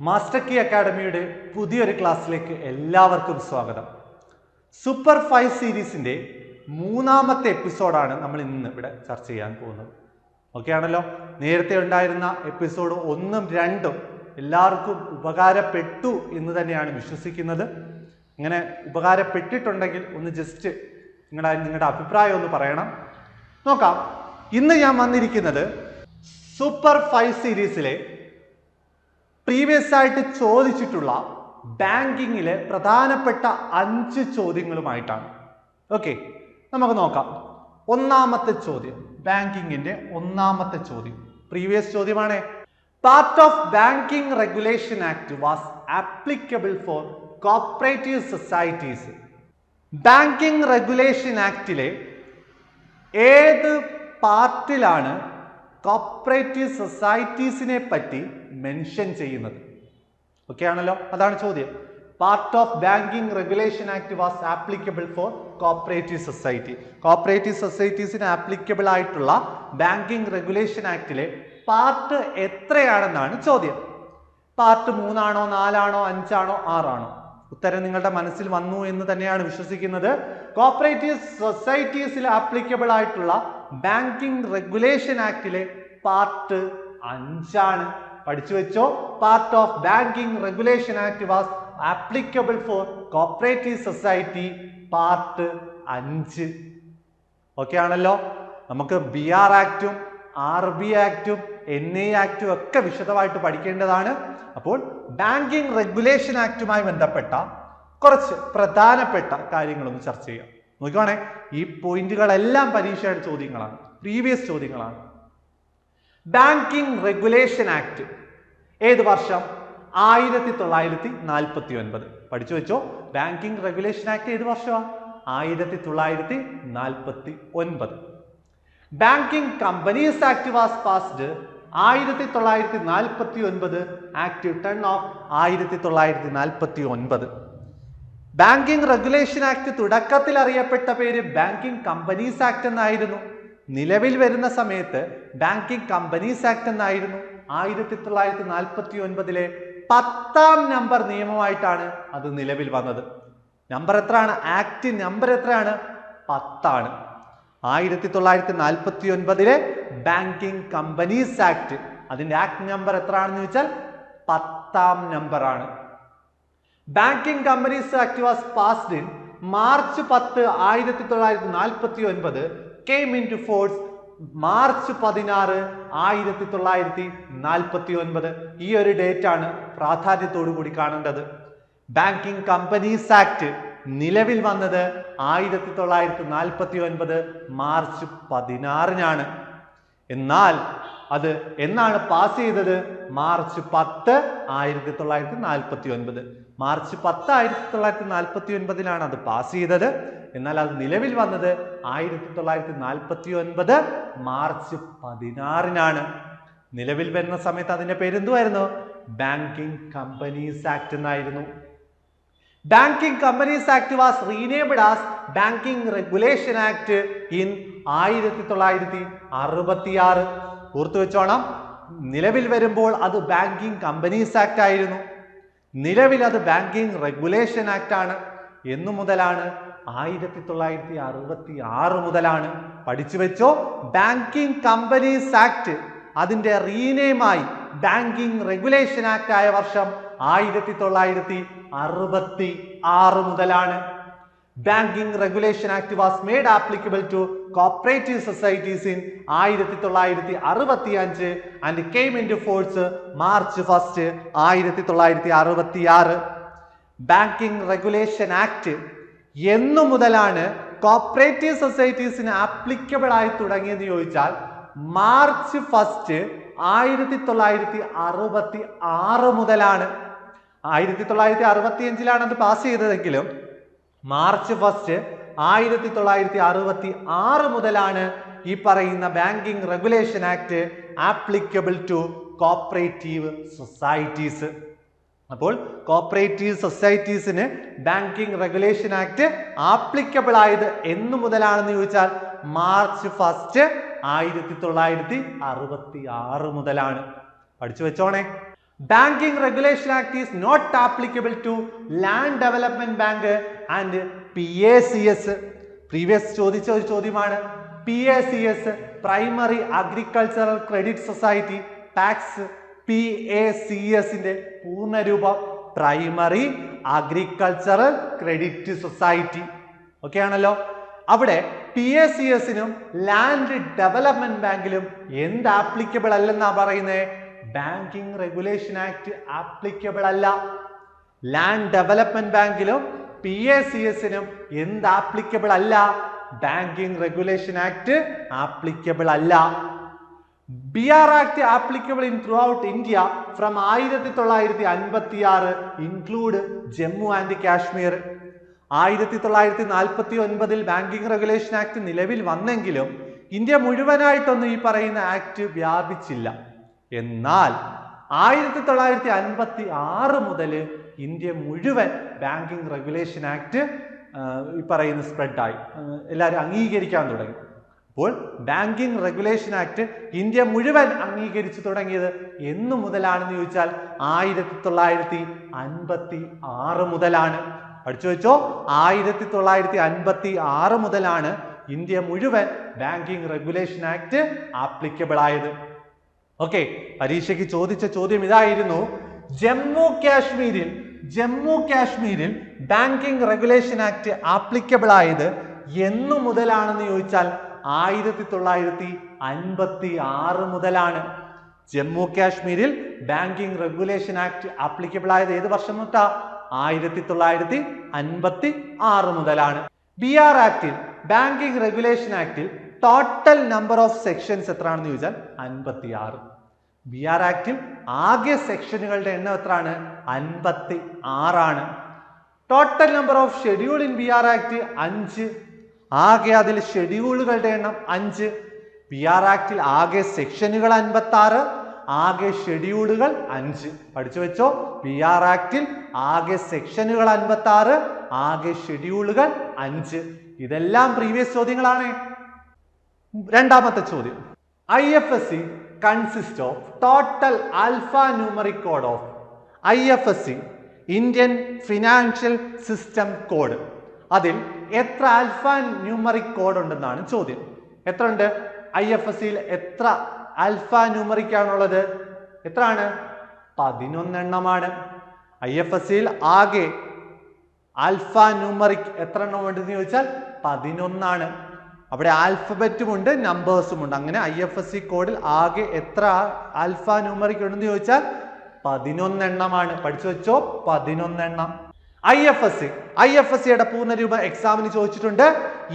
Master key അക്കാഡമിയുടെ പുതിയൊരു ക്ലാസ്സിലേക്ക് എല്ലാവർക്കും സ്വാഗതം. സൂപ്പർ ഫൈവ് സീരീസിന്റെ മൂന്നാമത്തെ എപ്പിസോഡാണ് നമ്മൾ ഇന്ന് ഇവിടെ ചർച്ച ചെയ്യാൻ പോകുന്നത്. ഓക്കെ ആണല്ലോ? നേരത്തെ ഉണ്ടായിരുന്ന എപ്പിസോഡ് ഒന്നും രണ്ടും എല്ലാവർക്കും ഉപകാരപ്പെട്ടു എന്ന് തന്നെയാണ് വിശ്വസിക്കുന്നത്. ഇങ്ങനെ ഉപകാരപ്പെട്ടിട്ടുണ്ടെങ്കിൽ ഒന്ന് ജസ്റ്റ് നിങ്ങളുടെ നിങ്ങളുടെ അഭിപ്രായം ഒന്ന് പറയണം. നോക്കാം. ഇന്ന് ഞാൻ വന്നിരിക്കുന്നത് സൂപ്പർ ഫൈവ് സീരീസിലെ പ്രീവിയസ് ആയിട്ട് ചോദിച്ചിട്ടുള്ള ബാങ്കിങ്ങിലെ പ്രധാനപ്പെട്ട അഞ്ച് ചോദ്യങ്ങളുമായിട്ടാണ്. ഓക്കെ നമുക്ക് നോക്കാം. ഒന്നാമത്തെ ചോദ്യം ബാങ്കിങ്ങിന്റെ ഒന്നാമത്തെ ചോദ്യം. പ്രീവിയസ് ചോദ്യമാണ്. Part of banking regulation act was applicable for cooperative societies banking regulation ആക്ടിലെ ഏത് പാർട്ടിലാണ് കോപ്പറേറ്റീവ് സൊസൈറ്റീസിനെ പറ്റി മെൻഷൻ ചെയ്യുന്നത്. ഓക്കെ ആണല്ലോ? അതാണ് ചോദ്യം. Part of banking regulation act was applicable for cooperative society cooperative സൊസൈറ്റീസിന് applicable ആയിട്ടുള്ള ബാങ്കിങ് റെഗുലേഷൻ ആക്ടിലെ പാർട്ട് എത്രയാണെന്നാണ് ചോദ്യം. പാർട്ട് മൂന്നാണോ നാലാണോ അഞ്ചാണോ ആറാണോ? ഉത്തരം നിങ്ങളുടെ മനസ്സിൽ വന്നു എന്ന് തന്നെയാണ് വിശ്വസിക്കുന്നത്. കോപ്പറേറ്റീവ് സൊസൈറ്റീസിൽ ആപ്ലിക്കബിൾ ആയിട്ടുള്ള ബാങ്കിങ് റെഗുലേഷൻ ആക്ടിലെ പാർട്ട് അഞ്ചാണ്. പഠിച്ചു വെച്ചോ? Part of banking regulation act was applicable for cooperative society part അഞ്ച്. ഓക്കെ ആണല്ലോ? നമുക്ക് ബി ആർ ആക്റ്റും ആർ ബി ആക്റ്റും എൻ എ ആക്റ്റും ഒക്കെ വിശദമായിട്ട് പഠിക്കേണ്ടതാണ്. അപ്പോൾ ബാങ്കിങ് റെഗുലേഷൻ ആക്റ്റുമായി ബന്ധപ്പെട്ട കുറച്ച് പ്രധാനപ്പെട്ട കാര്യങ്ങളൊന്ന് ചർച്ച ചെയ്യാം. നോക്കുവാണേ ഈ പോയിന്റുകളെല്ലാം പരീക്ഷയുടെ ചോദ്യങ്ങളാണ്. പ്രീവിയസ് ചോദ്യങ്ങളാണ്. ബാങ്കിങ് റെഗുലേഷൻ ആക്ട് ഏത് വർഷം? ആയിരത്തി തൊള്ളായിരത്തി നാൽപ്പത്തി ഒൻപത് പഠിച്ചു വെച്ചോ. ബാങ്കിങ് റെഗുലേഷൻ ആക്ട് ഏത് വർഷമാണ് ആയിരത്തി തൊള്ളായിരത്തി നാൽപ്പത്തി ഒൻപത് banking companies act was passed ആയിരത്തി തൊള്ളായിരത്തി നാൽപ്പത്തി ഒൻപത് ആക്ട് ടൺ ഓഫ് ആയിരത്തി തൊള്ളായിരത്തി നാൽപ്പത്തി ഒൻപത് ബാങ്കിങ് റെഗുലേഷൻ ആക്ട് തുടക്കത്തിൽ അറിയപ്പെട്ട പേര് ബാങ്കിങ് കമ്പനീസ് ആക്ട് എന്നായിരുന്നു. നിലവിൽ വരുന്ന സമയത്ത് ബാങ്കിങ് കമ്പനീസ് ആക്ട് എന്നായിരുന്നു. ആയിരത്തി തൊള്ളായിരത്തി നാൽപ്പത്തി ഒൻപതിലെ പത്താം നമ്പർ നിയമമായിട്ടാണ് അത് നിലവിൽ വന്നത്. നമ്പർ എത്രയാണ്? ആക്ട് നമ്പർ എത്രയാണ്? പത്താണ്. ആയിരത്തി തൊള്ളായിരത്തി നാൽപ്പത്തി ഒൻപതിലെ ബാങ്കിങ് കമ്പനീസ് ആക്ട്. അതിന്റെ ആക്ട് നമ്പർ എത്രയാണെന്ന് ചോദിച്ചാൽ പത്താം നമ്പർ ആണ് banking companies act was passed in March പത്ത് ആയിരത്തി തൊള്ളായിരത്തി നാൽപ്പത്തി ഒൻപത് came into force March പതിനാറ് ആയിരത്തി തൊള്ളായിരത്തി നാൽപ്പത്തി ഒൻപത് ഈ ഒരു ഡേറ്റ് ആണ് പ്രാധാന്യത്തോടു കൂടി കാണേണ്ടത്. ബാങ്കിങ് കമ്പനീസ് ആക്ട് നിലവിൽ വന്നത് ആയിരത്തി തൊള്ളായിരത്തി നാൽപ്പത്തി ഒൻപത് മാർച്ച് പതിനാറിനാണ്. എന്നാൽ അത് എന്നാണ് പാസ് ചെയ്തത്? മാർച്ച് പത്ത് ആയിരത്തി തൊള്ളായിരത്തി നാൽപ്പത്തി ഒൻപത് മാർച്ച് പത്ത് ആയിരത്തി തൊള്ളായിരത്തി നാൽപ്പത്തി ഒൻപതിലാണ് അത് പാസ് ചെയ്തത്. എന്നാൽ അത് നിലവിൽ വന്നത് ആയിരത്തി തൊള്ളായിരത്തി നാൽപ്പത്തി ഒൻപത് മാർച്ച് പതിനാറിനാണ്. നിലവിൽ വരുന്ന സമയത്ത് അതിന്റെ പേരെന്തുമായിരുന്നു ബാങ്കിങ് കമ്പനീസ് ആക്ട് എന്നായിരുന്നു. Banking companies act was renamed as banking regulation act in ആയിരത്തി തൊള്ളായിരത്തി അറുപത്തിയാറ് ഓർത്തു വെച്ചോണം. നിലവിൽ വരുമ്പോൾ അത് ബാങ്കിങ് കമ്പനീസ് ആക്ട് ആയിരുന്നു. നിലവിൽ അത് ബാങ്കിങ് റെഗുലേഷൻ ആക്ട് ആണ്. എന്നു മുതലാണ് ആയിരത്തി തൊള്ളായിരത്തി അറുപത്തി ആറ് മുതലാണ് പഠിച്ചു വെച്ചോ ബാങ്കിങ് കമ്പനീസ് ആക്ട് അതിന്റെ റീനെയുമായി ബാങ്കിങ് റെഗുലേഷൻ ആക്ട് ആയ വർഷം ആയിരത്തി തൊള്ളായിരത്തി അറുപത്തി ആറ് മുതലാണ്. Banking regulation act was made applicable to cooperative societies in ആയിരത്തി തൊള്ളായിരത്തി അറുപത്തി അഞ്ച് and came into force March first ആയിരത്തി തൊള്ളായിരത്തി അറുപത്തി ആറ് ബാങ്കിങ് റെഗുലേഷൻ ആക്ട് എന്നു മുതലാണ് കോപ്പറേറ്റീവ് സൊസൈറ്റീസിന് ആപ്ലിക്കബിൾ ആയി തുടങ്ങിയെന്ന് ചോദിച്ചാൽ മാർച്ച് ഫസ്റ്റ് ആയിരത്തി തൊള്ളായിരത്തി അറുപത്തി ആറ് മുതലാണ്. ആയിരത്തി തൊള്ളായിരത്തി അറുപത്തി അഞ്ചിലാണ് അത് പാസ് ചെയ്തതെങ്കിലും മാർച്ച് ഫസ്റ്റ് ആയിരത്തി തൊള്ളായിരത്തി അറുപത്തി ആറ് മുതലാണ് ഈ പറയുന്ന banking regulation act applicable to cooperative societies അപ്പോൾ കോപ്പറേറ്റീവ് സൊസൈറ്റീസിന് ബാങ്കിങ് റെഗുലേഷൻ ആക്ട് ആപ്ലിക്കബിൾ ആയത് എന്നു മുതലാണെന്ന് ചോദിച്ചാൽ മാർച്ച് ഫസ്റ്റ് ആയിരത്തി തൊള്ളായിരത്തി അറുപത്തി ആറ് മുതലാണ്. പഠിച്ചു വെച്ചോണേ. Banking regulation act is not applicable to land development bank and P A C S previous ചോദിച്ച ഒരു ചോദ്യമാണ്. P A C S primary agricultural credit society tax P A C എസിന്റെ പൂർണരൂപം primary agricultural credit society okay ആണല്ലോ? അവിടെ P A C എസിനും land development ബാങ്കിലും എന്ത് applicable അല്ലെന്നാ പറയുന്നത് ബാങ്കിങ് റെഗുലേഷൻ ആക്ട് ആപ്ലിക്കബിൾ അല്ല. ലാൻഡ് ഡെവലപ്മെന്റ് ബാങ്കിലും പി എ സി എസിനും എന്ത് ആപ്ലിക്കബിൾ അല്ല? ബാങ്കിങ് റെഗുലേഷൻ ആക്ട് ആപ്ലിക്കബിൾ അല്ല. B R act applicable in throughout India from ആയിരത്തി തൊള്ളായിരത്തി അൻപത്തി ആറ് ഇൻക്ലൂഡ് ജമ്മു ആൻഡ് കാശ്മീർ ആയിരത്തി തൊള്ളായിരത്തി നാൽപ്പത്തി ഒൻപതിൽ ബാങ്കിങ് റെഗുലേഷൻ ആക്ട് നിലവിൽ വന്നെങ്കിലും ഇന്ത്യ മുഴുവനായിട്ടൊന്നും ഈ പറയുന്ന ആക്ട് വ്യാപിച്ചില്ല. എന്നാൽ ആയിരത്തി തൊള്ളായിരത്തി അൻപത്തി ആറ് മുതൽ ഇന്ത്യ മുഴുവൻ ബാങ്കിങ് റെഗുലേഷൻ ആക്ട് ഈ പറയുന്ന സ്പ്രെഡായി എല്ലാവരും അംഗീകരിക്കാൻ തുടങ്ങി. അപ്പോൾ ബാങ്കിങ് റെഗുലേഷൻ ആക്ട് ഇന്ത്യ മുഴുവൻ അംഗീകരിച്ചു തുടങ്ങിയത് എന്നു മുതലാണെന്ന് ചോദിച്ചാൽ ആയിരത്തി തൊള്ളായിരത്തി അൻപത്തി ആറ് മുതലാണ്. പഠിച്ചു വെച്ചോ ആയിരത്തി തൊള്ളായിരത്തി അൻപത്തി ആറ് മുതലാണ് ഇന്ത്യ മുഴുവൻ ബാങ്കിങ് റെഗുലേഷൻ ആക്ട് ആപ്ലിക്കബിൾ ആയത്. ഓക്കെ പരീക്ഷയ്ക്ക് ചോദിച്ച ചോദ്യം ഇതായിരുന്നു. ജമ്മു കാശ്മീരിൽ ജമ്മു കാശ്മീരിൽ ബാങ്കിങ് റെഗുലേഷൻ ആക്ട് ആപ്ലിക്കബിൾ ആയത് എന്നു മുതലാണെന്ന് ചോദിച്ചാൽ ആയിരത്തി തൊള്ളായിരത്തി അൻപത്തി ആറ് മുതലാണ് ജമ്മു കാശ്മീരിൽ ബാങ്കിംഗ് റെഗുലേഷൻ ആക്ട് ആപ്ലിക്കബിൾ ആയത് ഏത് വർഷം തൊട്ടാ? ആയിരത്തി തൊള്ളായിരത്തി അൻപത്തി ആറ് മുതലാണ് ബി ആർ ആക്ടിൽ ബാങ്കിങ് റെഗുലേഷൻ ആക്ടിൽ ടോട്ടൽ നമ്പർ ഓഫ് സെക്ഷൻസ് എത്രയാണെന്ന് ചോദിച്ചാൽ അൻപത്തി ആറ് ബി ആർ ആക്ടിൽ ആകെ സെക്ഷനുകളുടെ എണ്ണം എത്രയാണ് അൻപത്തി ആറാണ് total number of schedule in B R act അഞ്ച് ആകെ അതിൽ ഷെഡ്യൂളുകളുടെ എണ്ണം അഞ്ച്. പി ആർ ആക്ടിൽ ആകെ സെക്ഷനുകൾ അൻപത്തി ആറ് ആകെ ഷെഡ്യൂളുകൾ അഞ്ച്. പഠിച്ചു വെച്ചോ? പി ആർ ആക്ടിൽ ആകെ സെക്ഷനുകൾ അൻപത്തി ആറ് ആകെ ഷെഡ്യൂളുകൾ അഞ്ച്. ഇതെല്ലാം പ്രീവിയസ് ചോദ്യങ്ങളാണ്. രണ്ടാമത്തെ ചോദ്യം. I F S C consist of total alpha numeric code of I F S C Indian financial system code അതിൽ എത്ര ആൽഫ ന്യൂമറിക് കോഡ് ഉണ്ടെന്നാണ് ചോദ്യം. എത്ര ഉണ്ട്? ഐ എഫ് എസ് സിയിൽ എത്ര ആൽഫ ന്യൂമറിക് ആണുള്ളത്? എത്രയാണ്? പതിനൊന്നെണ്ണമാണ്. ഐ എഫ് എസ് സിയിൽ ആകെ ആൽഫ ന്യൂമറിക് എത്ര എണ്ണം ഉണ്ടെന്ന് ചോദിച്ചാൽ പതിനൊന്നാണ്. അവിടെ ആൽഫബറ്റും ഉണ്ട് നമ്പേഴ്സും ഉണ്ട്. അങ്ങനെ ഐ എഫ് എസ് സി കോഡിൽ ആകെ എത്ര ആൽഫ ന്യൂമറിക് ഉണ്ടെന്ന് ചോദിച്ചാൽ പതിനൊന്നെണ്ണമാണ്. പഠിച്ചു വെച്ചോ? പതിനൊന്നെണ്ണം. I F S C I F S സിയുടെ പൂർണരൂപം എക്സാമിന് ചോദിച്ചിട്ടുണ്ട്.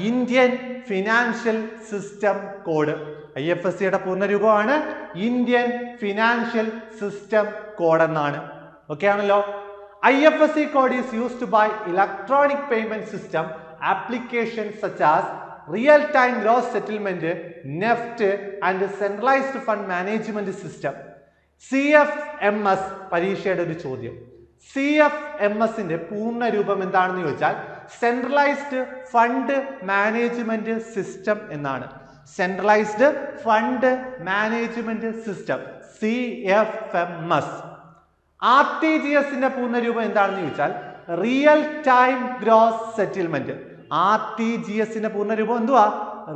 Indian financial system code I F S സിയുടെ പൂർണരൂപമാണ് ഇന്ത്യൻ ഫിനാൻഷ്യൽ സിസ്റ്റം കോഡ് എന്നാണ്. ഓക്കെ ആണല്ലോ? I F S C code is used by electronic payment system application such as real time gross settlement NEFT and centralised fund management system C F M S പരീക്ഷയുടെ ഒരു ചോദ്യം. C F M എസിന്റെ പൂർണ രൂപം എന്താണെന്ന് ചോദിച്ചാൽ centralised fund management system എന്നാണ്. Centralised fund management system C F M S R T G എസിന്റെ പൂർണരൂപം എന്താണെന്ന് ചോദിച്ചാൽ real time gross settlement R T G എസിന്റെ പൂർണരൂപം എന്തുവാ?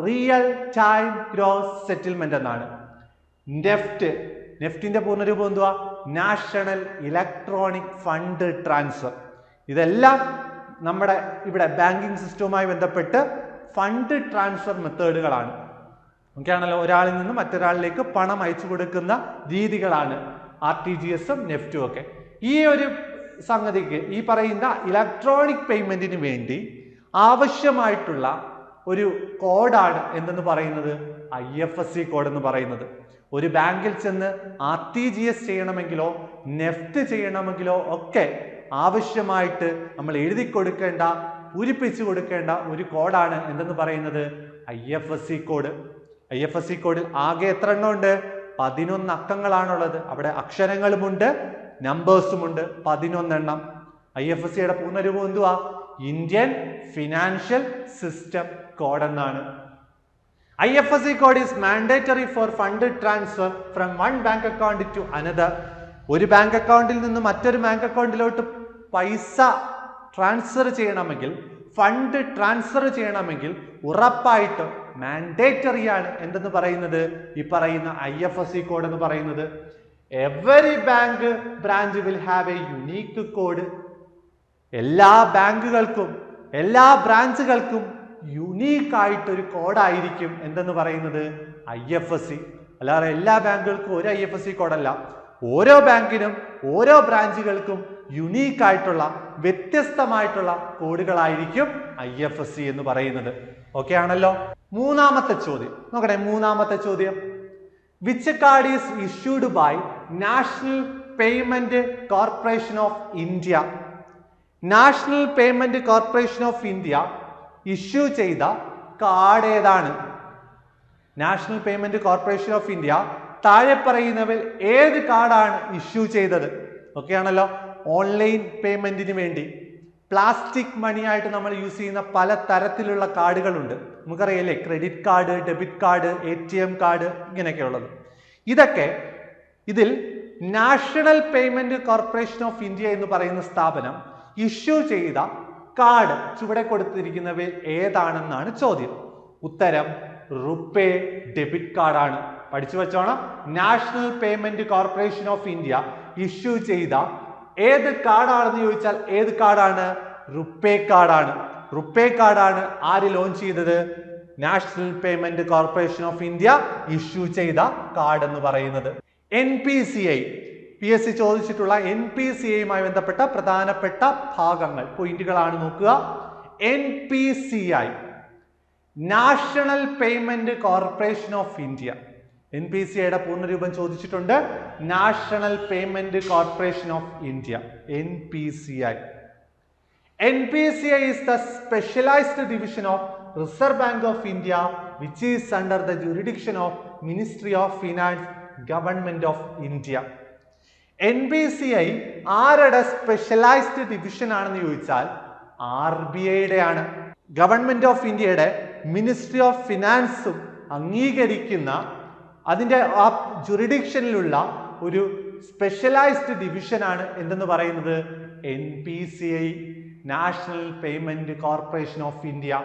റിയൽ ടൈം ഗ്രോസ് സെറ്റിൽമെന്റ് എന്നാണ്. നെഫ്റ്റ് നെഫ്റ്റിന്റെ പൂർണ രൂപം എന്തുവാ? National electronic fund transfer. ഇതെല്ലാം നമ്മുടെ ഇവിടെ ബാങ്കിങ് സിസ്റ്റവുമായി ബന്ധപ്പെട്ട് ഫണ്ട് ട്രാൻസ്ഫർ മെത്തേഡുകളാണ്. ഓക്കെ ആണല്ലോ? ഒരാളിൽ നിന്ന് മറ്റൊരാളിലേക്ക് പണം അയച്ചു കൊടുക്കുന്ന രീതികളാണ് ആർ ടി ജി എസും നെഫ്റ്റും ഒക്കെ. ഈ ഒരു സംഗതിക്ക് ഈ പറയുന്ന ഇലക്ട്രോണിക് പേയ്മെന്റിന് വേണ്ടി ആവശ്യമായിട്ടുള്ള ഒരു കോഡാണ് എന്തെന്ന് പറയുന്നത്? I F S C code എന്ന് പറയുന്നത്. ഒരു ബാങ്കിൽ ചെന്ന് ആർ ടി ജി എസ് ചെയ്യണമെങ്കിലോ നെഫ്റ്റ് ചെയ്യണമെങ്കിലോ ഒക്കെ ആവശ്യമായിട്ട് നമ്മൾ എഴുതി കൊടുക്കേണ്ട പൂരിപ്പിച്ചു കൊടുക്കേണ്ട ഒരു കോഡാണ് എന്തെന്ന് പറയുന്നത്? I F S C code. I F S C കോഡിൽ ആകെ എത്ര എണ്ണം ഉണ്ട്? പതിനൊന്ന് അക്കങ്ങളാണുള്ളത്. അവിടെ അക്ഷരങ്ങളുമുണ്ട് നമ്പേഴ്സുമുണ്ട്. പതിനൊന്നെണ്ണം ഐ എഫ് എസ് സിയുടെ പൂർണരൂപം എന്തുവാ? ഇന്ത്യൻ ഫിനാൻഷ്യൽ സിസ്റ്റം കോഡ് എന്നാണ്. I code is mandatory for fund transfer from one bank account to another. ഒരു ബാങ്ക് അക്കൗണ്ടിൽ നിന്ന് മറ്റൊരു ബാങ്ക് അക്കൗണ്ടിലോട്ട് പൈസ ട്രാൻസ്ഫർ ചെയ്യണമെങ്കിൽ ഫണ്ട് ട്രാൻസ്ഫർ ചെയ്യണമെങ്കിൽ ഉറപ്പായിട്ടും മാൻഡേറ്ററി ആണ് എന്തെന്ന് പറയുന്നത്? ഈ പറയുന്ന I F S C code എന്ന് പറയുന്നത്. Every bank branch will have a unique code എല്ലാ ബാങ്കുകൾക്കും എല്ലാ ബ്രാഞ്ചുകൾക്കും യുണീക്ക് ആയിട്ടൊരു കോഡായിരിക്കും എന്തെന്ന് പറയുന്നത്? ഐ എഫ് എസ് സി അല്ലാതെ എല്ലാ ബാങ്കുകൾക്കും ഒരു ഐ എഫ് എസ് സി കോഡല്ല ഓരോ ബാങ്കിനും ഓരോ ബ്രാഞ്ചുകൾക്കും യുണീക്ക് ആയിട്ടുള്ള വ്യത്യസ്തമായിട്ടുള്ള കോഡുകളായിരിക്കും ഐ എഫ് എസ് സി എന്ന് പറയുന്നത്. ഓക്കെ ആണല്ലോ? മൂന്നാമത്തെ ചോദ്യം. നോക്കട്ടെ മൂന്നാമത്തെ ചോദ്യം. Which card is issued by national payment corporation of India national payment corporation of India issue ചെയ്ത കാർഡ് ഏതാണ്? National payment corporation of India താഴെ പറയുന്നവയിൽ ഏത് കാർഡാണ് ഇഷ്യൂ ചെയ്തത്? ഓക്കെ ആണല്ലോ. ഓൺലൈൻ പേയ്മെന്റിന് വേണ്ടി. പ്ലാസ്റ്റിക് മണിയായിട്ട് നമ്മൾ യൂസ് ചെയ്യുന്ന പല തരത്തിലുള്ള കാർഡുകളുണ്ട്. നമുക്കറിയില്ലേ credit card debit card A T M card ഇങ്ങനെയൊക്കെ ഉള്ളത്. ഇതൊക്കെ ഇതിൽ national payment corporation of India എന്ന് പറയുന്ന സ്ഥാപനം ഇഷ്യൂ ചെയ്ത കാർഡ് ചുവടെ കൊടുത്തിരിക്കുന്നവയിൽ ഏതാണെന്നാണ് ചോദ്യം. ഉത്തരം റുപ്പേ ഡെബിറ്റ് കാർഡാണ്. പഠിച്ചു വെച്ചോണം. National payment corporation of India issue ചെയ്ത ഏത് കാർഡാണെന്ന് ചോദിച്ചാൽ ഏത് കാർഡാണ്? റുപ്പേ കാർഡാണ്. റുപ്പേ കാർഡാണ് ആര് ലോഞ്ച് ചെയ്തത്? National payment corporation of India issue ചെയ്ത കാർഡ് എന്ന് പറയുന്നത്. N P C I P S C ചോദിച്ചിട്ടുള്ള എൻ പി സി ഐയുമായി ബന്ധപ്പെട്ട പ്രധാനപ്പെട്ട ഭാഗങ്ങൾ പോയിന്റുകളാണ് നോക്കുക. N P C I national payment corporation of India N P C ഐയുടെ പൂർണരൂപം ചോദിച്ചിട്ടുണ്ട്. National payment corporation of India N P C I N P C I is the specialized division of reserve bank of India which is under the jurisdiction of ministry of finance government of India. N B C I ആരുടെ specialised division ആണെന്ന് ചോദിച്ചാൽ R B ഐയുടെ ആണ് government of ഇന്ത്യയുടെ ministry of ഫിനാൻസും അംഗീകരിക്കുന്ന അതിന്റെ ആ ജുറിഡിക്ഷനിലുള്ള ഒരു സ്പെഷ്യലൈസ്ഡ് ഡിവിഷൻ ആണ് എന്തെന്ന് പറയുന്നത്? N P C I national payment corporation of India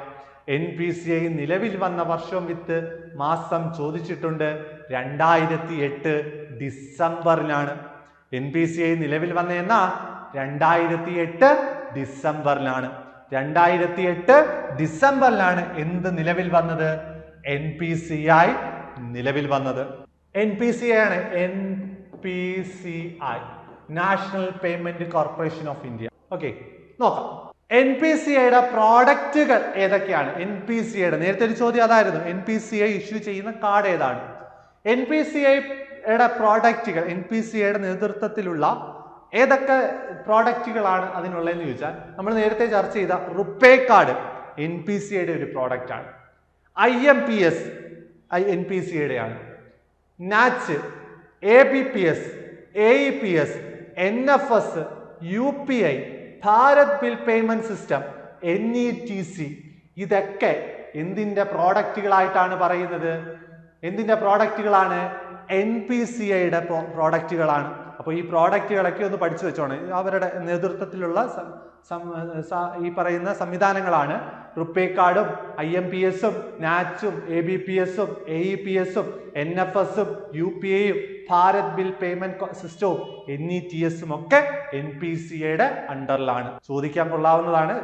N P C I നിലവിൽ വന്ന വർഷം വിത്ത് മാസം ചോദിച്ചിട്ടുണ്ട്. രണ്ടായിരത്തി എട്ട് ഡിസംബറിലാണ് എൻ പി സി ഐ നിലവിൽ വന്ന എന്നാ? രണ്ടായിരത്തി എട്ട് ഡിസംബറിലാണ്. രണ്ടായിരത്തി എട്ട് ഡിസംബറിലാണ് എന്ത് നിലവിൽ വന്നത്? എൻ പി സി ഐ നിലവിൽ വന്നത്. എൻ പി സി ഐ ആണ് N P C I national payment corporation of India okay നോക്കാം. എൻ പി സി ഐയുടെ പ്രോഡക്റ്റുകൾ ഏതൊക്കെയാണ്? എൻ പി സി ഐയുടെ നേരത്തെ ഒരു ചോദ്യം അതായിരുന്നു. N P C I issue ചെയ്യുന്ന കാർഡ് ഏതാണ്? എൻ പി സി ഐയുടെ പ്രോഡക്റ്റുകൾ എൻ പി സി എയുടെ നേതൃത്വത്തിലുള്ള ഏതൊക്കെ പ്രോഡക്റ്റുകളാണ് അതിനുള്ളതെന്ന് ചോദിച്ചാൽ നമ്മൾ നേരത്തെ ചർച്ച ചെയ്ത RuPay card N P C എയുടെ ഒരു പ്രോഡക്റ്റ് ആണ്. I M P S I N P ആണ്. NACH A B P S A E P S N F S U P I Bharat bill payment system N E T C ഇതൊക്കെ എന്തിന്റെ പ്രോഡക്റ്റുകളായിട്ടാണ് പറയുന്നത്? എന്തിന്റെ പ്രോഡക്റ്റുകളാണ് N P C ഐയുടെ പ്രോഡക്റ്റുകളാണ് അപ്പോൾ ഈ പ്രോഡക്റ്റുകളൊക്കെ ഒന്ന് പഠിച്ചു വെച്ചോണം. അവരുടെ നേതൃത്വത്തിലുള്ള ഈ പറയുന്ന സംവിധാനങ്ങളാണ്. റുപ്പേ കാർഡും ഐ എം പി എസും നാച്ചും എ ബി പി എസും എ ഇ പി എസും എൻ എഫ് എസും യു പി ഐയും ഭാരത് ബിൽ പേയ്മെന്റ് സിസ്റ്റവും ഇ ടി എസും ഒക്കെ എൻ പി സി എയുടെ അണ്ടറിലാണ്. ചോദിക്കാൻ കൊള്ളാവുന്നതാണ്.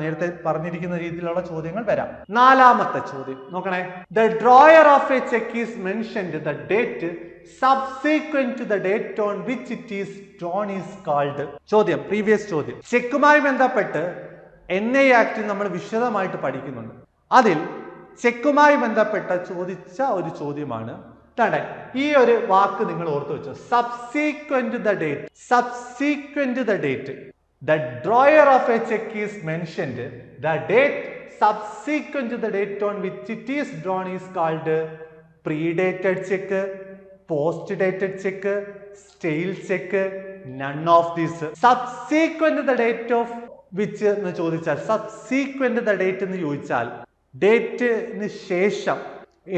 നേരത്തെ പറഞ്ഞിരിക്കുന്ന രീതിയിലുള്ള ചോദ്യങ്ങൾ വരാം. നാലാമത്തെ ചോദ്യം. നോക്കണേ. The drawer of a cheque is mentioned the date subsequent to the date on which it is drawn is called ചോദ്യം പ്രീവിയസ് ചോദ്യം. ചെക്കുമായി ബന്ധപ്പെട്ട് എൻ ഐ ആക്ട് നമ്മൾ വിശദമായിട്ട് പഠിക്കുന്നുണ്ട്. അതിൽ ചെക്കുമായി ബന്ധപ്പെട്ട ചോദിച്ച ഒരു ചോദ്യമാണ്. ഈ ഒരു വാക്ക് നിങ്ങൾ ഓർത്തു വെച്ചോ. Subsequent the date subsequent the date the drawer of a cheque is mentioned the date subsequent the date on which it is drawn is called predated cheque post dated cheque stale cheque none of these subsequent the date of which എന്ന് ചോദിച്ചാൽ subsequent the date എന്ന് ചോദിച്ചാൽ ഡേറ്റിന് ശേഷം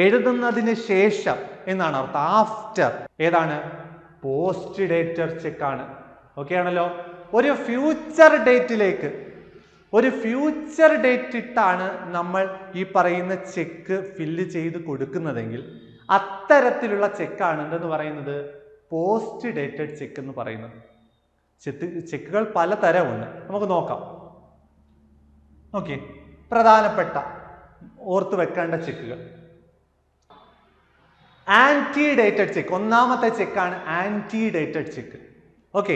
എഴുതുന്നതിന് ശേഷം എന്നാണ് അർത്ഥം. ആഫ്റ്റർ ഏതാണ്? പോസ്റ്റ് ഡേറ്റർ ചെക്ക് ആണ്. ഓക്കെ ആണല്ലോ? ഒരു ഫ്യൂച്ചർ ഡേറ്റിലേക്ക് ഒരു ഫ്യൂച്ചർ ഡേറ്റ് ഇട്ടാണ് നമ്മൾ ഈ പറയുന്ന ചെക്ക് ഫില്ല് ചെയ്ത് കൊടുക്കുന്നതെങ്കിൽ അത്തരത്തിലുള്ള ചെക്കാണ് എന്തെന്ന് പറയുന്നത്? പോസ്റ്റ് ഡേറ്റഡ് ചെക്ക് എന്ന് പറയുന്നത്. ചെക്ക് ചെക്കുകൾ പലതരമുണ്ട് നമുക്ക് നോക്കാം. ഓക്കെ പ്രധാനപ്പെട്ട ഓർത്ത് വെക്കേണ്ട ചെക്കുകൾ. Ante dated cheque. ഒന്നാമത്തെ ചെക്കാണ് ante dated cheque. Okay.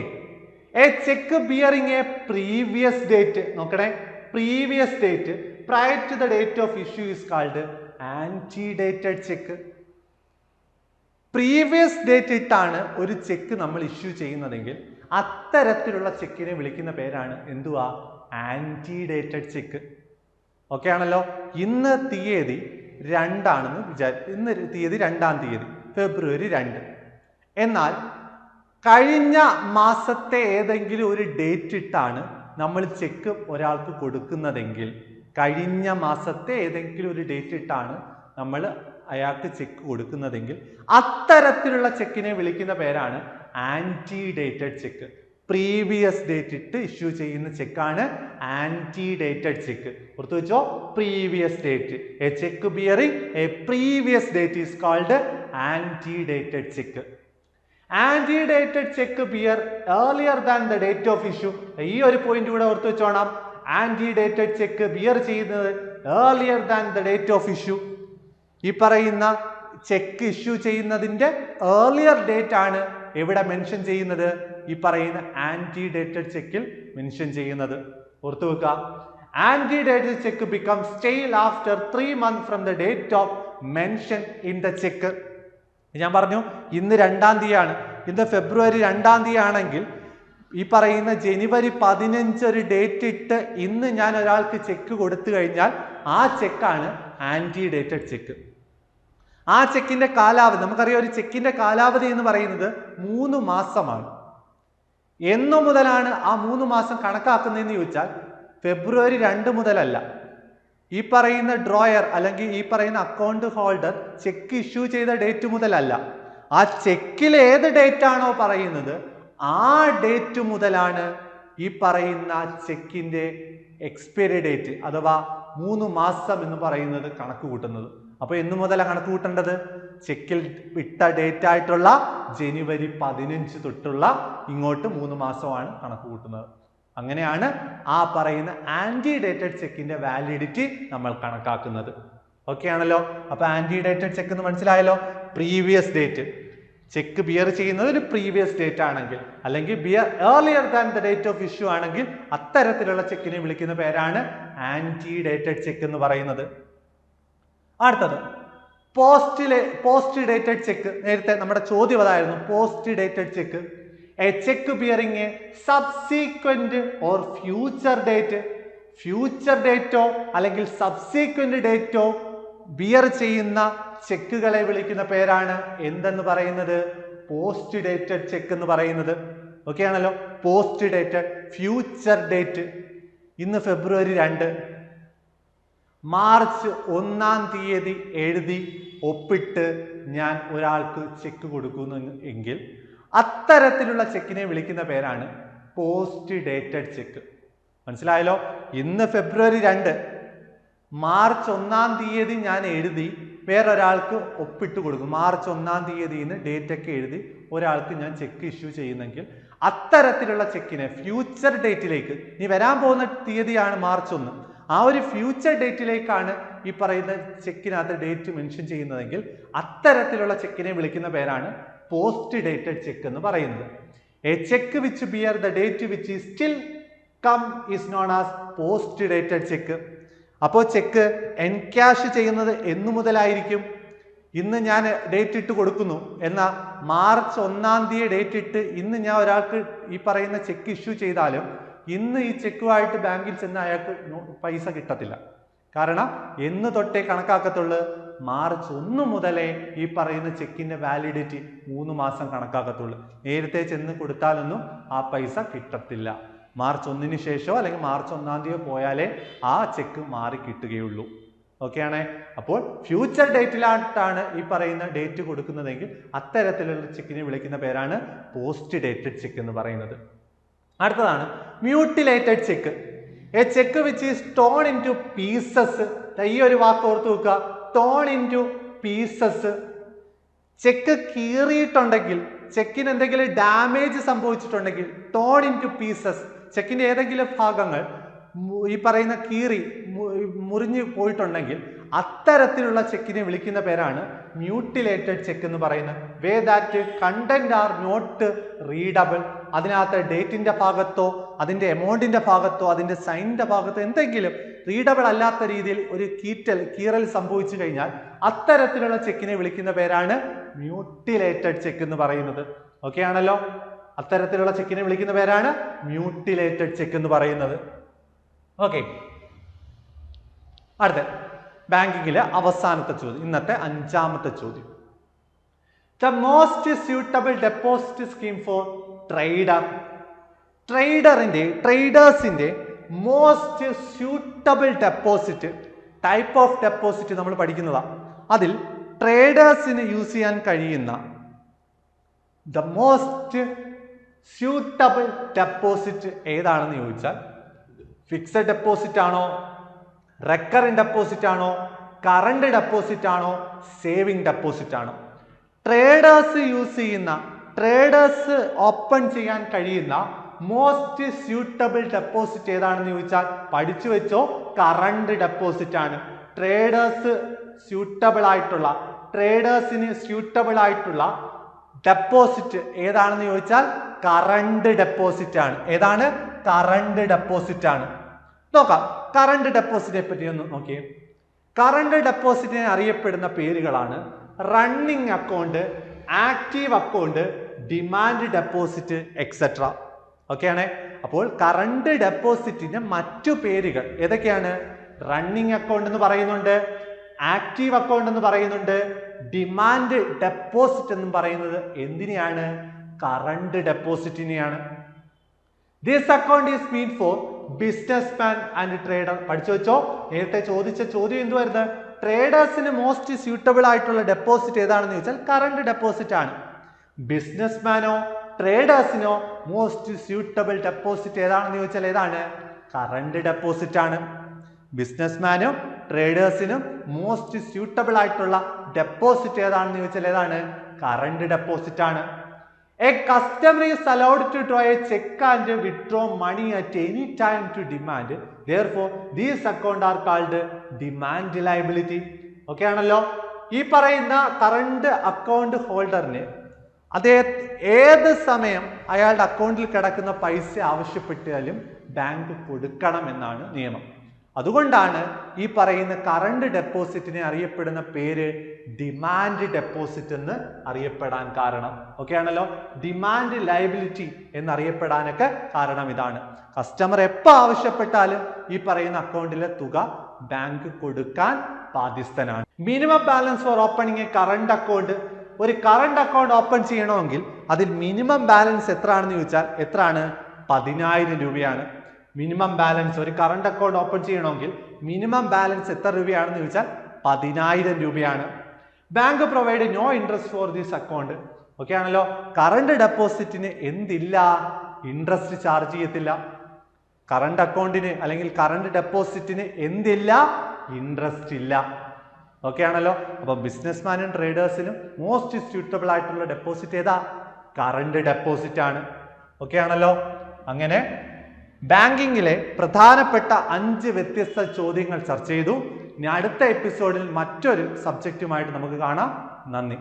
A cheque bearing a previous date. നോക്കണേ. Previous date. Prior to the date of issue is called ante dated cheque. Previous date ഇട്ടാണ് ഒരു ചെക്ക് നമ്മൾ ഇഷ്യൂ ചെയ്യുന്നതെങ്കിൽ അത്തരത്തിലുള്ള ചെക്കിനെ വിളിക്കുന്ന പേരാണ് എന്തുവാ? ആന്റി ഡേറ്റഡ് ചെക്ക് ഓക്കെ ആണല്ലോ? ഇന്ന് തീയതി രണ്ടാണെന്ന് വിചാരി ഇന്ന് തീയതി രണ്ടാം തീയതി ഫെബ്രുവരി രണ്ട്. എന്നാൽ കഴിഞ്ഞ മാസത്തെ ഏതെങ്കിലും ഒരു ഡേറ്റ് ഇട്ടാണ് നമ്മൾ ചെക്ക് ഒരാൾക്ക് കൊടുക്കുന്നതെങ്കിൽ കഴിഞ്ഞ മാസത്തെ ഏതെങ്കിലും ഒരു ഡേറ്റ് ഇട്ടാണ് നമ്മൾ അയാൾക്ക് ചെക്ക് കൊടുക്കുന്നതെങ്കിൽ അത്തരത്തിലുള്ള ചെക്കിനെ വിളിക്കുന്ന പേരാണ് ante dated cheque previous date ഇട്ട് ഇഷ്യൂ ചെയ്യുന്ന ചെക്കാണ് ആന്റി ഡേറ്റഡ് ചെക്ക് ഓർത്തു വെച്ചോ previous date a cheque bearing a previous date is called ante dated cheque ante dated cheque bear earlier than the date of issue ഈ ഒരു point കൂടെ ഓർത്ത് വെച്ചോണം. ആന്റി ഡേറ്റഡ് ചെക്ക് ബിയർ ചെയ്യുന്നത് earlier than the date of issue ഈ പറയുന്ന cheque issue ചെയ്യുന്നതിന്റെ earlier date ആണ് എവിടെ മെൻഷൻ ചെയ്യുന്നത്. ഈ പറയുന്ന ആന്റി ഡേറ്റഡ് ചെക്കിൽ മെൻഷൻ ചെയ്യുന്നത്. ഓർത്തു വെക്കുക ante dated cheque become stale after three month from the date of mention in the cheque ഞാൻ പറഞ്ഞു ഇന്ന് രണ്ടാം തീയതിയാണ്. ഇന്ന് ഫെബ്രുവരി രണ്ടാം തീയതി ആണെങ്കിൽ ഈ പറയുന്ന ജനുവരി പതിനഞ്ച് ഒരു ഡേറ്റ് ഇട്ട് ഇന്ന് ഞാൻ ഒരാൾക്ക് ചെക്ക് കൊടുത്തു കഴിഞ്ഞാൽ ആ ചെക്കാണ് ആന്റി ഡേറ്റഡ് ചെക്ക് ആ ചെക്കിന്റെ കാലാവധി നമുക്കറിയാം ഒരു ചെക്കിന്റെ കാലാവധി എന്ന് പറയുന്നത് മൂന്ന് മാസമാണ്. എന്നു മുതലാണ് ആ മൂന്ന് മാസം കണക്കാക്കുന്നതെന്ന് ചോദിച്ചാൽ ഫെബ്രുവരി രണ്ട് മുതലല്ല. ഈ പറയുന്ന ഡ്രോയർ അല്ലെങ്കിൽ ഈ പറയുന്ന അക്കൗണ്ട് ഹോൾഡർ ചെക്ക് ഇഷ്യൂ ചെയ്ത ഡേറ്റ് മുതലല്ല. ആ ചെക്കിൽ ഏത് ഡേറ്റ് ആണോ പറയുന്നത് ആ ഡേറ്റ് മുതലാണ് ഈ പറയുന്ന ചെക്കിന്റെ എക്സ്പയറി ഡേറ്റ് അഥവാ മൂന്ന് മാസം എന്ന് പറയുന്നത് കണക്ക് കൂട്ടുന്നത്. അപ്പൊ എന്നു മുതലാണ് കണക്ക് കൂട്ടേണ്ടത്? ചെക്കിൽ ഇട്ട ഡേറ്റ് ആയിട്ടുള്ള ജനുവരി പതിനഞ്ച് തൊട്ടുള്ള ഇങ്ങോട്ട് മൂന്ന് മാസമാണ് കണക്ക് കൂട്ടുന്നത്. അങ്ങനെയാണ് ആ പറയുന്ന ആന്റി ഡേറ്റഡ് ചെക്കിന്റെ വാലിഡിറ്റി നമ്മൾ കണക്കാക്കുന്നത്. ഓക്കെ ആണല്ലോ? അപ്പൊ ആന്റി ഡേറ്റഡ് ചെക്ക് എന്ന് മനസ്സിലായല്ലോ? പ്രീവിയസ് ഡേറ്റ് ചെക്ക് ബിയർ ചെയ്യുന്നത് ഒരു പ്രീവിയസ് ഡേറ്റ് ആണെങ്കിൽ അല്ലെങ്കിൽ bear earlier than the date of issue ആണെങ്കിൽ അത്തരത്തിലുള്ള ചെക്കിനെ വിളിക്കുന്ന പേരാണ് ആന്റി ഡേറ്റഡ് ചെക്ക് എന്ന് പറയുന്നത്. അടുത്തത്. പോസ്റ്റിലെ പോസ്റ്റ് ഡേറ്റഡ് ചെക്ക്. നേരത്തെ നമ്മുടെ ചോദ്യം അതായിരുന്നു. Post dated cheque a cheque bearing subsequent or future date future ഡേറ്റോ അല്ലെങ്കിൽ സബ്സീക്വന്റ് ഡേറ്റോ ബിയർ ചെയ്യുന്ന ചെക്കുകളെ വിളിക്കുന്ന പേരാണ് എന്തെന്ന് പറയുന്നത്? പോസ്റ്റ് ഡേറ്റഡ് ചെക്ക് എന്ന് പറയുന്നത്. ഓക്കെ ആണല്ലോ? പോസ്റ്റ് ഡേറ്റഡ് ഫ്യൂച്ചർ ഡേറ്റ് ഇന്ന് ഫെബ്രുവരി രണ്ട്. മാർച്ച് ഒന്നാം തീയതി എഴുതി ഒപ്പിട്ട് ഞാൻ ഒരാൾക്ക് ചെക്ക് കൊടുക്കുന്നു എങ്കിൽ അത്തരത്തിലുള്ള ചെക്കിനെ വിളിക്കുന്ന പേരാണ് പോസ്റ്റ് ഡേറ്റഡ് ചെക്ക് മനസ്സിലായല്ലോ? ഇന്ന് ഫെബ്രുവരി രണ്ട്. മാർച്ച് ഒന്നാം തീയതി ഞാൻ എഴുതി വേറൊരാൾക്ക് ഒപ്പിട്ട് കൊടുക്കും. മാർച്ച് ഒന്നാം ഡേറ്റ് ഒക്കെ എഴുതി ഒരാൾക്ക് ഞാൻ ചെക്ക് ഇഷ്യൂ ചെയ്യുന്നെങ്കിൽ അത്തരത്തിലുള്ള ചെക്കിനെ ഫ്യൂച്ചർ ഡേറ്റിലേക്ക് ഇനി വരാൻ പോകുന്ന തീയതിയാണ് മാർച്ച് ഒന്ന്. ആ ഒരു ഫ്യൂച്ചർ ഡേറ്റിലേക്കാണ് ഈ പറയുന്ന ചെക്കിനകത്ത് ഡേറ്റ് മെൻഷൻ ചെയ്യുന്നതെങ്കിൽ അത്തരത്തിലുള്ള ചെക്കിനെ വിളിക്കുന്ന പേരാണ് പോസ്റ്റ് ഡേറ്റഡ് ചെക്ക് എന്ന് പറയുന്നത്. A cheque which bear the date which is still come is known as post dated cheque അപ്പോൾ ചെക്ക് എൻക്യാഷ് ചെയ്യുന്നത് എന്നു മുതലായിരിക്കും. ഇന്ന് ഞാൻ ഡേറ്റ് ഇട്ട് കൊടുക്കുന്നു. എന്നാൽ മാർച്ച് ഒന്നാം തീയതി ഡേറ്റ് ഇട്ട് ഇന്ന് ഞാൻ ഒരാൾക്ക് ഈ പറയുന്ന ചെക്ക് ഇഷ്യൂ ചെയ്താലും ഇന്ന് ഈ ചെക്കുമായിട്ട് ബാങ്കിൽ ചെന്ന് അയാൾക്ക് പൈസ കിട്ടത്തില്ല. കാരണം എന്ന് തൊട്ടേ കണക്കാക്കത്തുള്ളൂ മാർച്ച് ഒന്ന് മുതലേ ഈ പറയുന്ന ചെക്കിന്റെ വാലിഡിറ്റി മൂന്ന് മാസം കണക്കാക്കത്തുള്ളൂ. നേരത്തെ ചെന്ന് കൊടുത്താലൊന്നും ആ പൈസ കിട്ടത്തില്ല. മാർച്ച് ഒന്നിന് ശേഷമോ അല്ലെങ്കിൽ മാർച്ച് ഒന്നാം തീയതി പോയാലേ ആ ചെക്ക് മാറി കിട്ടുകയുള്ളൂ. ഓക്കെയാണേ അപ്പോൾ ഫ്യൂച്ചർ ഡേറ്റിലായിട്ടാണ് ഈ പറയുന്ന ഡേറ്റ് കൊടുക്കുന്നതെങ്കിൽ അത്തരത്തിലുള്ള ചെക്കിനെ വിളിക്കുന്ന പേരാണ് പോസ്റ്റ് ഡേറ്റഡ് ചെക്ക് എന്ന് പറയുന്നത്. അടുത്തതാണ് mutilated cheque a cheque which is torn in two pieces ഈ ഒരു വാക്ക് ഓർത്ത് വെക്കുക. Torn in two pieces cheque കീറിയിട്ടുണ്ടെങ്കിൽ ചെക്കിന് എന്തെങ്കിലും ഡാമേജ് സംഭവിച്ചിട്ടുണ്ടെങ്കിൽ ടോൺ ഇൻ ടു പീസസ് ചെക്കിന്റെ ഏതെങ്കിലും ഭാഗങ്ങൾ ഈ പറയുന്ന കീറി മുറിഞ്ഞു പോയിട്ടുണ്ടെങ്കിൽ അത്തരത്തിലുള്ള ചെക്കിനെ വിളിക്കുന്ന പേരാണ് മ്യൂട്ടിലേറ്റഡ് ചെക്ക് എന്ന് പറയുന്നത്. Way that content are not readable അതിനകത്ത് ഡേറ്റിന്റെ ഭാഗത്തോ അതിന്റെ എമൗണ്ടിന്റെ ഭാഗത്തോ അതിന്റെ സൈനിന്റെ ഭാഗത്തോ എന്തെങ്കിലും റീഡബിൾ അല്ലാത്ത രീതിയിൽ ഒരു കീറ്റൽ കീറൽ സംഭവിച്ചു കഴിഞ്ഞാൽ അത്തരത്തിലുള്ള ചെക്കിനെ വിളിക്കുന്ന പേരാണ് മ്യൂട്ടിലേറ്റഡ് ചെക്ക് എന്ന് പറയുന്നത്. ഓക്കെ ആണല്ലോ? അത്തരത്തിലുള്ള ചെക്കിനെ വിളിക്കുന്ന പേരാണ് മ്യൂട്ടിലേറ്റഡ് ചെക്ക് എന്ന് പറയുന്നത്. ഓക്കെ അടുത്ത ബാങ്കിങ്ങിലെ അവസാനത്തെ ചോദ്യം ഇന്നത്തെ അഞ്ചാമത്തെ ചോദ്യം. The most suitable deposit scheme for trader ട്രേഡറിന്റെ ട്രേഡേഴ്സിന്റെ most suitable deposit type of deposit നമ്മൾ പഠിക്കുന്നതാണ് അതിൽ ട്രേഡേഴ്സിന് യൂസ് ചെയ്യാൻ കഴിയുന്ന ദ മോസ്റ്റ് സ്യൂട്ടബിൾ ഡെപ്പോസിറ്റ് ഏതാണെന്ന് ചോദിച്ചാൽ ഫിക്സഡ് ഡെപ്പോസിറ്റ് ആണോ? റെക്കറിംഗ് ഡെപ്പോസിറ്റ് ആണോ കറണ്ട് ഡെപ്പോസിറ്റ് ആണോ സേവിങ് ഡെപ്പോസിറ്റ് ആണോ? ട്രേഡേഴ്സ് യൂസ് ചെയ്യുന്ന ട്രേഡേഴ്സ് ഓപ്പൺ ചെയ്യാൻ കഴിയുന്ന മോസ്റ്റ് സ്യൂട്ടബിൾ ഡെപ്പോസിറ്റ് ഏതാണെന്ന് ചോദിച്ചാൽ പഠിച്ചു വെച്ചോ കറണ്ട് ഡെപ്പോസിറ്റ് ആണ്. ട്രേഡേഴ്സ് സ്യൂട്ടബിൾ ആയിട്ടുള്ള ട്രേഡേഴ്സിന് സ്യൂട്ടബിൾ ആയിട്ടുള്ള ഡെപ്പോസിറ്റ് ഏതാണെന്ന് ചോദിച്ചാൽ കറണ്ട് ഡെപ്പോസിറ്റ് ആണ്. ഏതാണ്? കറണ്ട് ഡെപ്പോസിറ്റ് ആണ്. നോക്കാം. കറണ്ട് ഡെപ്പോസിറ്റിനെ പറ്റി ഒന്ന് നോക്കിയേ. കറണ്ട് ഡെപ്പോസിറ്റിനെ അറിയപ്പെടുന്ന പേരുകളാണ് running account active account demand deposit etcetera ഓക്കെയാണ്? അപ്പോൾ കറണ്ട് ഡെപ്പോസിറ്റിന്റെ മറ്റു പേരുകൾ ഏതൊക്കെയാണ്? റണ്ണിങ് അക്കൗണ്ട് എന്ന് പറയുന്നുണ്ട് ആക്റ്റീവ് അക്കൗണ്ട് എന്ന് പറയുന്നുണ്ട് ഡിമാൻഡ് ഡെപ്പോസിറ്റ് എന്നും പറയുന്നത് എന്തിനെയാണ്? Current ഡെപ്പോസിറ്റിനെയാണ്. This account is mean for business man and trader പഠിച്ചു വെച്ചോ? നേരത്തെ ചോദിച്ച ചോദ്യം എന്തുവായിരുന്നു? ട്രേഡേഴ്സിന് മോസ്റ്റ് സ്യൂട്ടബിൾ ആയിട്ടുള്ള ഡെപ്പോസിറ്റ് ഏതാണെന്ന് ചോദിച്ചാൽ കറണ്ട് ഡെപ്പോസിറ്റ് ആണ്. ബിസിനസ് മാനോ ട്രേഡേഴ്സിനോ മോസ്റ്റ് സ്യൂട്ടബിൾ ഡെപ്പോസിറ്റ് ഏതാണെന്ന് ചോദിച്ചാൽ ഏതാണ്? കറണ്ട് ഡെപ്പോസിറ്റ് ആണ്. ബിസിനസ്മാനും ട്രേഡേഴ്സിനും മോസ്റ്റ് സ്യൂട്ടബിൾ ആയിട്ടുള്ള ഡെപ്പോസിറ്റ് ഏതാണെന്ന് ചോദിച്ചാൽ ഏതാണ്? കറണ്ട് ഡെപ്പോസിറ്റ് ആണ്. Customer is allowed to draw a cheque and withdraw money at any time to demand therefore these account are called demand liability okay ആണല്ലോ? ഈ പറയുന്ന കറണ്ട് അക്കൗണ്ട് ഹോൾഡറിന് അദ്ദേഹം ഏത് സമയം അയാളുടെ അക്കൗണ്ടിൽ കിടക്കുന്ന പൈസ ആവശ്യപ്പെട്ടാലും ബാങ്ക് കൊടുക്കണം എന്നാണ് നിയമം. അതുകൊണ്ടാണ് ഈ പറയുന്ന കറണ്ട് ഡെപ്പോസിറ്റിനെ അറിയപ്പെടുന്ന പേര് ഡിമാൻഡ് ഡെപ്പോസിറ്റ് എന്ന് അറിയപ്പെടാൻ കാരണം. ഓക്കെ ആണല്ലോ? ഡിമാൻഡ് ലയബിലിറ്റി എന്നറിയപ്പെടാനൊക്കെ കാരണം ഇതാണ്. കസ്റ്റമർ എപ്പോൾ ആവശ്യപ്പെട്ടാലും ഈ പറയുന്ന അക്കൗണ്ടിലെ തുക ബാങ്ക് കൊടുക്കാൻ ബാധ്യസ്ഥനാണ്. Minimum balance for opening a current account ഒരു കറണ്ട് അക്കൗണ്ട് ഓപ്പൺ ചെയ്യണമെങ്കിൽ അതിൽ മിനിമം ബാലൻസ് എത്രയാണെന്ന് ചോദിച്ചാൽ എത്രയാണ് പതിനായിരം രൂപയാണ്. മിനിമം ബാലൻസ് ഒരു കറണ്ട് അക്കൗണ്ട് ഓപ്പൺ ചെയ്യണമെങ്കിൽ മിനിമം ബാലൻസ് എത്ര രൂപയാണെന്ന് ചോദിച്ചാൽ പതിനായിരം രൂപയാണ്. Bank provide no interest for this account. Okay ആണല്ലോ? കറണ്ട് ഡെപ്പോസിറ്റിന് എന്തില്ല? ഇൻട്രസ്റ്റ് ചാർജ് ചെയ്യത്തില്ല. കറണ്ട് അക്കൗണ്ടിന് അല്ലെങ്കിൽ കറണ്ട് ഡെപ്പോസിറ്റിന് എന്തില്ല? ഇൻട്രസ്റ്റ് ഇല്ല. ഓക്കെ ആണല്ലോ? അപ്പൊ ബിസിനസ്മാനും ട്രേഡേഴ്സിനും മോസ്റ്റ് സ്യൂട്ടബിൾ ആയിട്ടുള്ള ഡെപ്പോസിറ്റ് ഏതാ? കറണ്ട് ഡെപ്പോസിറ്റ് ആണ് ഓക്കെ ആണല്ലോ? അങ്ങനെ ബാങ്കിങ്ങിലെ പ്രധാനപ്പെട്ട അഞ്ച് വ്യത്യസ്ത ചോദ്യങ്ങൾ ചർച്ച ചെയ്തു. ഇനി അടുത്ത എപ്പിസോഡിൽ മറ്റൊരു സബ്ജക്റ്റുമായിട്ട് നമുക്ക് കാണാം. നന്ദി.